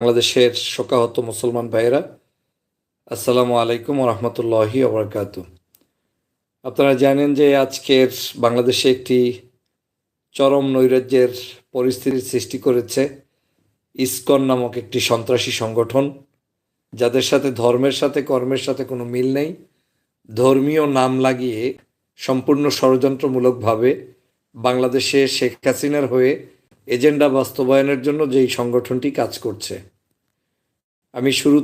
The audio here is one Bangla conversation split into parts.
বাংলাদেশের শোকাহত মুসলমান ভাইয়েরা, আসসালামু আলাইকুম রহমতুল্লাহি ওবরাকাত আপনারা জানেন যে আজকের বাংলাদেশে একটি চরম নৈরাজ্যের পরিস্থিতির সৃষ্টি করেছে ইসকন নামক একটি সন্ত্রাসী সংগঠন, যাদের সাথে ধর্মের সাথে কর্মের সাথে কোনো মিল নেই। ধর্মীয় নাম লাগিয়ে সম্পূর্ণ ষড়যন্ত্রমূলকভাবে বাংলাদেশে শেখ হাসিনার হয়ে এজেন্ডা বাস্তবায়নের জন্য যেই সংগঠনটি কাজ করছে। আমি শুরু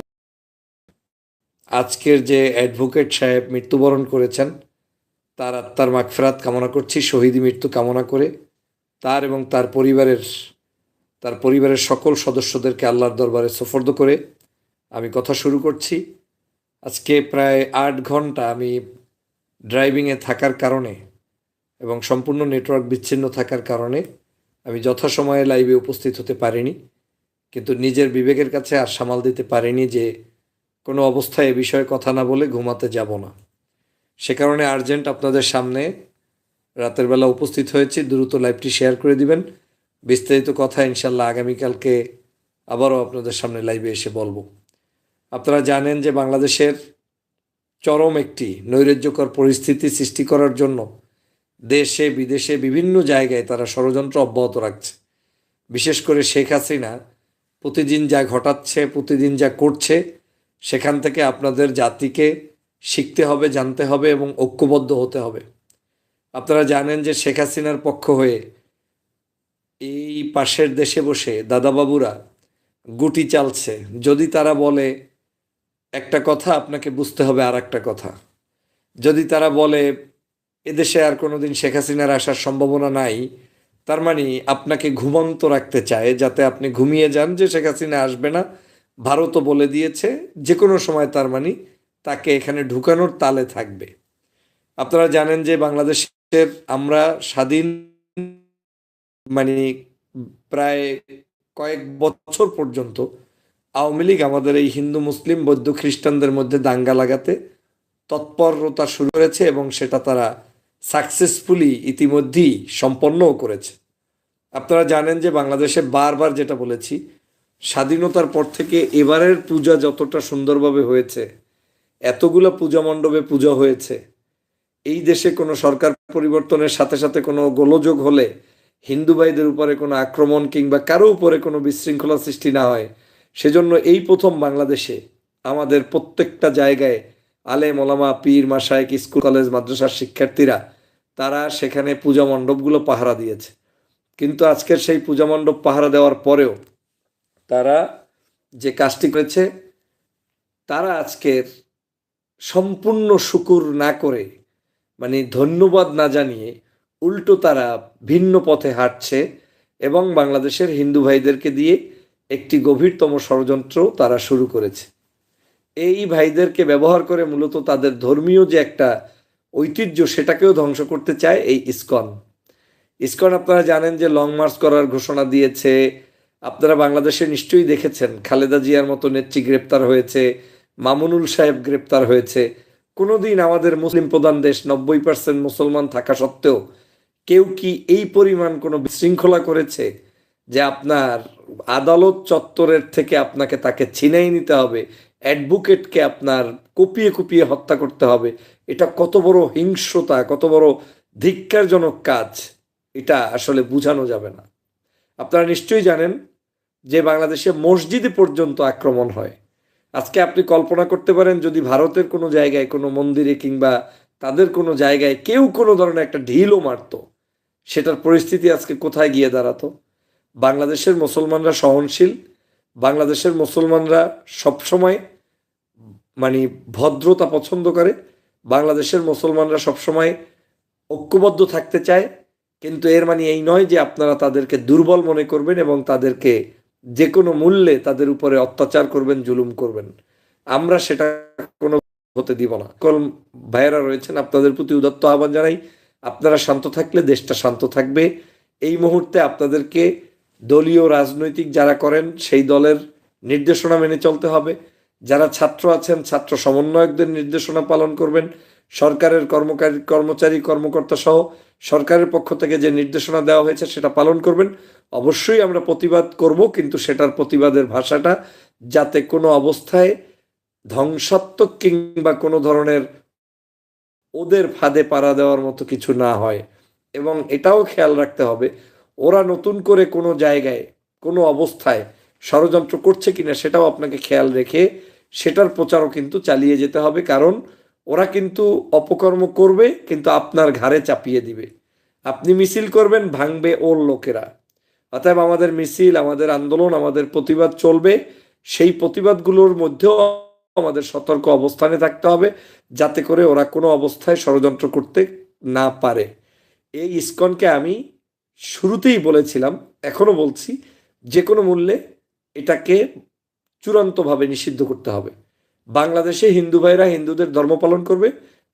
আজকের যে অ্যাডভোকেট সাহেব মৃত্যুবরণ করেছেন, তার আত্মার মাগফেরাত কামনা করছি, শহীদ মৃত্যু কামনা করে। তার এবং তার পরিবারের তার পরিবারের সকল সদস্যদেরকে আল্লাহর দরবারে সফর্দ করে আমি কথা শুরু করছি। আজকে প্রায় আট ঘণ্টা আমি ড্রাইভিংয়ে থাকার কারণে এবং সম্পূর্ণ নেটওয়ার্ক বিচ্ছিন্ন থাকার কারণে আমি যথাসময়ে লাইভে উপস্থিত হতে পারিনি, কিন্তু নিজের বিবেকের কাছে আর সামাল দিতে পারিনি যে কোনো অবস্থায় এ বিষয়ে কথা না বলে ঘুমাতে যাব না। সে কারণে আর্জেন্ট আপনাদের সামনে রাতের বেলা উপস্থিত হয়েছি। দ্রুত লাইভটি শেয়ার করে দিবেন। বিস্তারিত কথা ইনশাল্লাহ আগামীকালকে আবারও আপনাদের সামনে লাইভে এসে বলব। আপনারা জানেন যে বাংলাদেশের চরম একটি নৈরাজ্যকর পরিস্থিতি সৃষ্টি করার জন্য দেশে, বিদেশে বিভিন্ন জায়গায় তারা ষড়যন্ত্র অব্যাহত রাখছে। বিশেষ করে শেখ হাসিনা, প্রতিদিন যা ঘটাচ্ছে, প্রতিদিন যা করছে, সেখান থেকে আপনাদের জাতিকে শিখতে হবে, জানতে হবে এবং ঐক্যবদ্ধ হতে হবে। আপনারা জানেন যে শেখ হাসিনার পক্ষ হয়ে এই পাশের দেশে বসে দাদাবাবুরা গুটি চালছে। যদি তারা বলে, একটা কথা আপনাকে বুঝতে হবে আর একটা কথা। যদি তারা বলে এদেশে আর কোনোদিন শেখ হাসিনার আসার সম্ভাবনা নাই। তার মানে আপনাকে ঘুমন্ত রাখতে চায়, যাতে আপনি ঘুমিয়ে যান যে শেখ হাসিনা আসবে না। ভারতও বলে দিয়েছে যে কোনো সময় তার মানে তাকে এখানে ঢুকানোর তালে থাকবে। আপনারা জানেন যে বাংলাদেশের আমরা স্বাধীন মানে প্রায় কয়েক বছর পর্যন্ত আওয়ামী লীগ আমাদের এই হিন্দু, মুসলিম, বৌদ্ধ খ্রিস্টানদের মধ্যে দাঙ্গা লাগাতে তৎপরতা শুরু করেছে এবং সেটা তারা সাকসেসফুলি ইতিমধ্যেই সম্পন্নও করেছে। আপনারা জানেন যে বাংলাদেশে বারবার যেটা বলেছি, স্বাধীনতার পর থেকে এবারের পূজা যতটা সুন্দরভাবে হয়েছে, এতগুলো পূজা মণ্ডপে পূজা হয়েছে, এই দেশে কোনো সরকার পরিবর্তনের সাথে সাথে কোনো গোলযোগ হলে হিন্দু ভাইদের উপরে কোনো আক্রমণ কিংবা কারও উপরে কোনো বিশৃঙ্খলা সৃষ্টি না হয়, সেজন্য এই প্রথম বাংলাদেশে আমাদের প্রত্যেকটা জায়গায় আলেম, ওলামা, পীর মাসায়ক স্কুল, কলেজ, মাদ্রাসার শিক্ষার্থীরা তারা সেখানে পূজা মণ্ডপগুলো পাহারা দিয়েছে। কিন্তু আজকের সেই পূজা মণ্ডপ পাহারা দেওয়ার পরেও তারা যে কাজটি করেছে, তারা আজকের সম্পূর্ণ শুকুর না করে মানে ধন্যবাদ না জানিয়ে উল্টো তারা ভিন্ন পথে হাঁটছে এবং বাংলাদেশের হিন্দু ভাইদেরকে দিয়ে একটি গভীরতম ষড়যন্ত্র তারা শুরু করেছে। এই ভাইদেরকে ব্যবহার করে মূলত তাদের ধর্মীয় যে একটা ঐতিহ্য সেটাকেও ধ্বংস করতে চায় এই ইসকন। ইসকন আপনারা জানেন যে লং মার্চ করার ঘোষণা দিয়েছে। আপনারা বাংলাদেশে নিশ্চয়ই দেখেছেন, খালেদা জিয়ার মতো নেত্রী গ্রেপ্তার হয়েছে, মামুনুল সাহেব গ্রেপ্তার হয়েছে। কোনোদিন আমাদের মুসলিম প্রধান দেশ নব্বই পার্সেন্ট মুসলমান থাকা সত্ত্বেও কেউ কি এই পরিমাণ কোনো বিশৃঙ্খলা করেছে? যে আপনার আদালত চত্বরের থেকে আপনাকে তাকে ছিনাই নিতে হবে, অ্যাডভোকেটকে আপনার কুপিয়ে কুপিয়ে হত্যা করতে হবে, এটা কত বড় হিংস্রতা, কত বড় ধিক্কারজনক কাজ, এটা আসলে বোঝানো যাবে না। আপনারা নিশ্চয়ই জানেন যে বাংলাদেশে মসজিদে পর্যন্ত আক্রমণ হয়। আজকে আপনি কল্পনা করতে পারেন, যদি ভারতের কোনো জায়গায় কোনো মন্দিরে কিংবা তাদের কোনো জায়গায় কেউ কোনো ধরনের একটা ঢিলও মারত, সেটার পরিস্থিতি আজকে কোথায় গিয়ে দাঁড়াতো? বাংলাদেশের মুসলমানরা সহনশীল, বাংলাদেশের মুসলমানরা সবসময় মানে ভদ্রতা পছন্দ করে, বাংলাদেশের মুসলমানরা সবসময় ঐক্যবদ্ধ থাকতে চায়। কিন্তু এর মানে এই নয় যে আপনারা তাদেরকে দুর্বল মনে করবেন এবং তাদেরকে যে কোনো মূল্যে তাদের উপরে অত্যাচার করবেন, জুলুম করবেন। আমরা সেটা কোনো হতে দিব না। কল ভাইয়েরা রয়েছেন, আপনাদের প্রতি উদাত্ত আহ্বান জানাই। আপনারা শান্ত থাকলে দেশটা শান্ত থাকবে। এই মুহূর্তে আপনাদেরকে দলীয় রাজনৈতিক যারা করেন, সেই দলের নির্দেশনা মেনে চলতে হবে। যারা ছাত্র আছেন, ছাত্র সমন্বয়কদের নির্দেশনা পালন করবেন। সরকারের কর্মকারী, কর্মচারী, কর্মকর্তা সহ সরকারের পক্ষ থেকে যে নির্দেশনা দেওয়া হয়েছে, সেটা পালন করবেন। অবশ্যই আমরা প্রতিবাদ করব, কিন্তু সেটার প্রতিবাদের ভাষাটা যাতে কোনো অবস্থায় ধ্বংসাত্মক কিংবা কোনো ধরনের ওদের ফাঁদে পাড়া দেওয়ার মতো কিছু না হয়। এবং এটাও খেয়াল রাখতে হবে ওরা নতুন করে কোনো জায়গায়, কোনো অবস্থায় ষড়যন্ত্র করছে কিনা সেটাও আপনাকে খেয়াল রেখে সেটার প্রচারও কিন্তু চালিয়ে যেতে হবে। কারণ ওরা কিন্তু অপকর্ম করবে, কিন্তু আপনার ঘাড়ে চাপিয়ে দিবে। আপনি মিছিল করবেন, ভাঙবে ওর লোকেরা। অতএব আমাদের মিছিল, আমাদের আন্দোলন, আমাদের প্রতিবাদ চলবে। সেই প্রতিবাদগুলোর মধ্যেও আমাদের সতর্ক অবস্থানে থাকতে হবে, যাতে করে ওরা কোনো অবস্থায় ষড়যন্ত্র করতে না পারে। এই ইস্কনকে আমি শুরুতেই বলেছিলাম, এখনও বলছি যে কোনো মূল্যে এটাকে চূড়ান্তভাবে নিষিদ্ধ করতে হবে। বাংলাদেশে হিন্দু ভাইরা হিন্দুদের ধর্ম পালন করবে,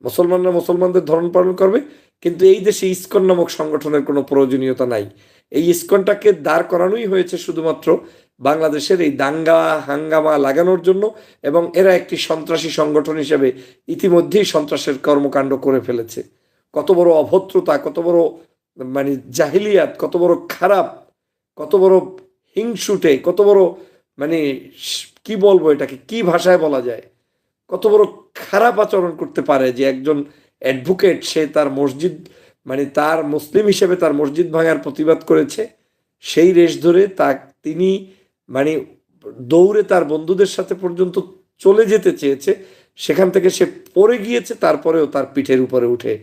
মুসলমানরা মুসলমানদের ধর্ম পালন করবে, কিন্তু এই দেশে ইস্কন নামক সংগঠনের কোনো প্রয়োজনীয়তা নাই। এই ইস্কনটাকে দাঁড় করানোই হয়েছে শুধুমাত্র বাংলাদেশের এই দাঙ্গা, হাঙ্গামা লাগানোর জন্য এবং এরা একটি সন্ত্রাসী সংগঠন হিসেবে ইতিমধ্যেই সন্ত্রাসের কর্মকাণ্ড করে ফেলেছে। কত বড় অভদ্রতা, কত বড় মানে জাহিলিয়াত, কত বড় খারাপ, কত বড় হিংসুটে, কত বড় মানে কি বলব এটাকে, কি ভাষায় বলা যায়? কত বড় খারাপ আচরণ করতে পারে যে একজন অ্যাডভোকেট, সে তার মসজিদ মানে তার মুসলিম হিসেবে তার মসজিদ ভাঙার প্রতিবাদ করেছে, সেই রেশ ধরে তা তিনি মানে দৌড়ে তার বন্ধুদের সাথে পর্যন্ত চলে যেতে চেয়েছে, সেখান থেকে সে পড়ে গিয়েছে, তারপরেও তার পিঠের উপরে উঠে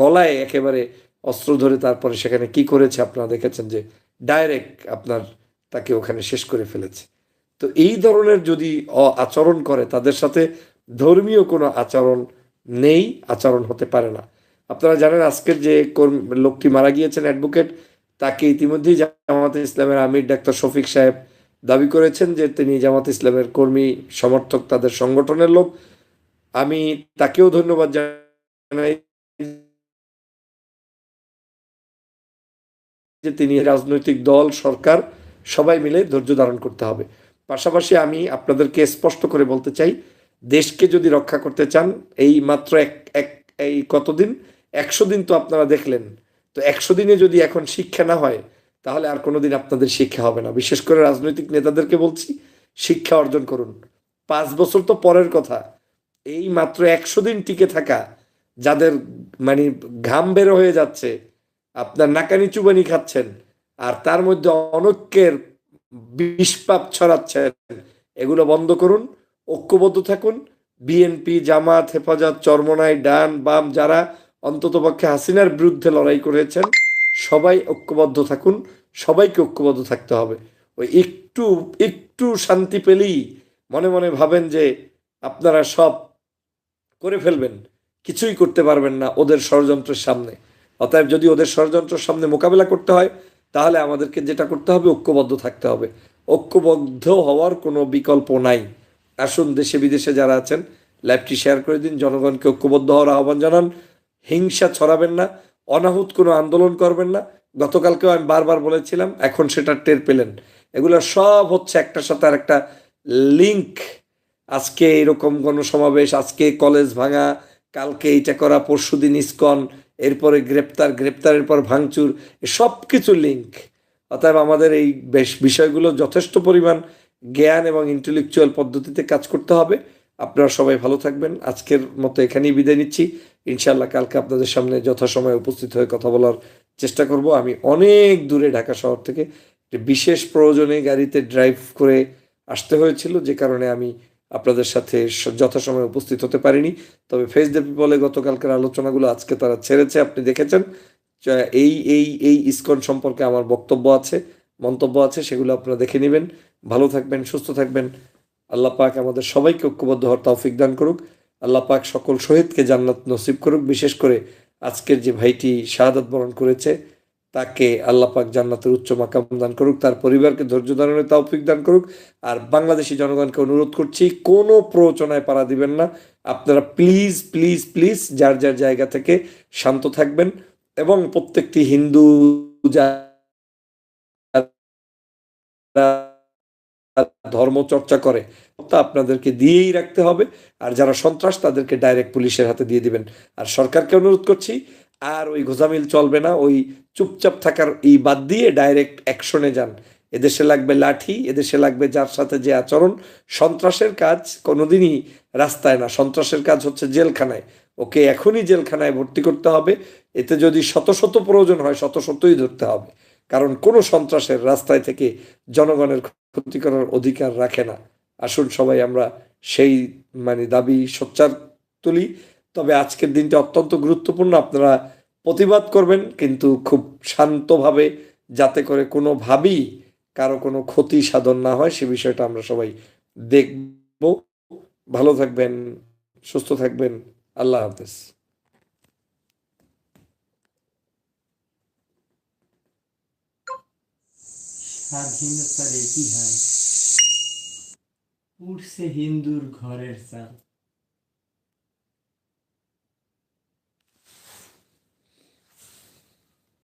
গলায় একেবারে অস্ত্র ধরে তারপরে সেখানে কি করেছে আপনারা দেখেছেন যে ডাইরেক্ট আপনার তাকে ওখানে শেষ করে ফেলেছে। তো এই ধরনের যদি আচরণ করে, তাদের সাথে ধর্মীয় কোনো আচরণ নেই, আচরণ হতে পারে না। আপনারা জানেন আজকের যে লোকটি মারা গিয়েছেন অ্যাডভোকেট তাকে ইতিমধ্যেই জামাতে ইসলামের আমির ডাক্তার শফিক সাহেব দাবি করেছেন যে তিনি জামাত ইসলামের কর্মী, সমর্থক তাদের সংগঠনের লোক। আমি তাকেও ধন্যবাদ জানাই যে তিনি রাজনৈতিক দল, সরকার, সবাই মিলে ধৈর্য ধারণ করতে হবে। পাশাপাশি আমি আপনাদেরকে স্পষ্ট করে বলতে চাই, দেশকে যদি রক্ষা করতে চান, এই মাত্র এক এক, এই কতদিন? একশো দিন তো আপনারা দেখলেন। তো একশো দিনে যদি এখন শিক্ষা না হয়, তাহলে আর কোনোদিন আপনাদের শিক্ষা হবে না। বিশেষ করে রাজনৈতিক নেতাদেরকে বলছি, শিক্ষা অর্জন করুন। পাঁচ বছর তো পরের কথা। এই মাত্র একশো দিন টিকে থাকা, যাদের মানে ঘাম বেরো হয়ে যাচ্ছে আপনার নাকানি চুবানি খাচ্ছেন আর তার মধ্যে অনৈক্যের বিষপাপ ছড়াচ্ছেন, এগুলো বন্ধ করুন, ঐক্যবদ্ধ থাকুন। বিএনপি, জামাত, হেফাজত, চরমনাই, ডান, বাম, যারা অন্ততপক্ষে হাসিনার বিরুদ্ধে লড়াই করেছেন, সবাই ঐক্যবদ্ধ থাকুন, সবাইকে ঐক্যবদ্ধ থাকতে হবে। ওই একটু একটু শান্তি পেলেই মনে মনে ভাবেন যে আপনারা সব করে ফেলবেন, কিছুই করতে পারবেন না ওদের ষড়যন্ত্রের সামনে। অতএব যদি ওদের ষড়যন্ত্রের সামনে মোকাবেলা করতে হয়, তাহলে আমাদেরকে যেটা করতে হবে, ঐক্যবদ্ধ থাকতে হবে। ঐক্যবদ্ধ হওয়ার কোনো বিকল্প নাই। আসুন দেশে বিদেশে যারা আছেন, লাইভটি শেয়ার করে দিন, জনগণকে ঐক্যবদ্ধ হওয়ার আহ্বান জানান। হিংসা ছড়াবেন না, অনাহুত কোনো আন্দোলন করবেন না। গতকালকেও আমি বারবার বলেছিলাম, এখন সেটা টের পেলেন। এগুলো সব হচ্ছে একটার সাথে আর একটা লিঙ্ক আজকে এরকম গণসমাবেশ, আজকে কলেজ ভাঙা, কালকে এইটা করা, পরশুদিন ইস্কন এরপরে গ্রেপ্তার, গ্রেপ্তারের পর ভাঙচুর সব কিছু লিঙ্ক অতএব আমাদের এই বেশ বিষয়গুলো যথেষ্ট পরিমাণ জ্ঞান এবং ইন্টেলেকচুয়াল পদ্ধতিতে কাজ করতে হবে। আপনারা সবাই ভালো থাকবেন। আজকের মতো এখানেই বিদায় নিচ্ছি। ইনশাল্লাহ কালকে আপনাদের সামনে যথাসময়ে উপস্থিত হয়ে কথা বলার চেষ্টা করব। আমি অনেক দূরে ঢাকা শহর থেকে, বিশেষ প্রয়োজনে গাড়িতে ড্রাইভ করে আসতে হয়েছিল, যে কারণে আমি আপনাদের সাথে যথাসময়ে উপস্থিত হতে পারিনি। তবে ফেস দ্য পিপলে গতকালকের আলোচনাগুলো আজকে তারা ছেড়েছে, আপনি দেখেছেন। এই এই এই ইসকন সম্পর্কে আমার বক্তব্য আছে, মন্তব্য আছে, সেগুলো আপনারা দেখে নেবেন। ভালো থাকবেন, সুস্থ থাকবেন। আল্লাহ পাক আমাদের সবাইকে ঐক্যবদ্ধ হওয়ার তৌফিক দান করুক। আল্লাহ পাক সকল শহীদকে জান্নাত নসিব করুক। বিশেষ করে আজকের যে ভাইটি শাহাদাত বরণ করেছে তাকে আল্লাহ পাক জান্নাতের উচ্চ মাকাম দান করুক, তার পরিবারকে ধৈর্য ধারণের তৌফিক দান করুক। আর বাংলাদেশি জনগণকে অনুরোধ করছি, কোনো প্ররোচনায় পাড়া দিবেন না। আপনারা প্লিজ প্লিজ প্লিজ যার যার জায়গা থেকে শান্ত থাকবেন এবং প্রত্যেকটি হিন্দু ধর্ম চর্চা করে তা আপনাদেরকে দিয়েই রাখতে হবে। আর যারা সন্ত্রাস, তাদেরকে ডাইরেক্ট পুলিশের হাতে দিয়ে দিবেন। আর সরকারকে অনুরোধ করছি আর ওই গোজামিল চলবে না, ওই চুপচাপ থাকার এই বাদ দিয়ে ডাইরেক্ট অ্যাকশনে যান। এদেশে লাগবে লাঠি, এদেশে লাগবে যার সাথে যে আচরণ। সন্ত্রাসের কাজ কোনোদিনই রাস্তায় না, সন্ত্রাসের কাজ হচ্ছে জেলখানায়। ওকে এখনই জেলখানায় ভর্তি করতে হবে। এতে যদি শত শত প্রয়োজন হয়, শত শতই ধরতে হবে। কারণ কোনো সন্ত্রাসের রাস্তায় থেকে জনগণের ক্ষতি করার অধিকার রাখে না। আসুন সবাই আমরা সেই মানে দাবি সোচ্চার তুলি। তবে আজকের দিনটা অত্যন্ত গুরুত্বপূর্ণ। আপনারা প্রতিবাদ করবেন, কিন্তু খুব শান্তভাবে যাতে করে কোনোভাবেই কারও কোনো ক্ষতি সাধন না হয়, সে বিষয়টা আমরা সবাই দেখব। ভালো থাকবেন, সুস্থ থাকবেন, আল্লাহ হাফেজ। স্বাধীনতার ইতিহাস উঠছে হিন্দুর ঘরের চাল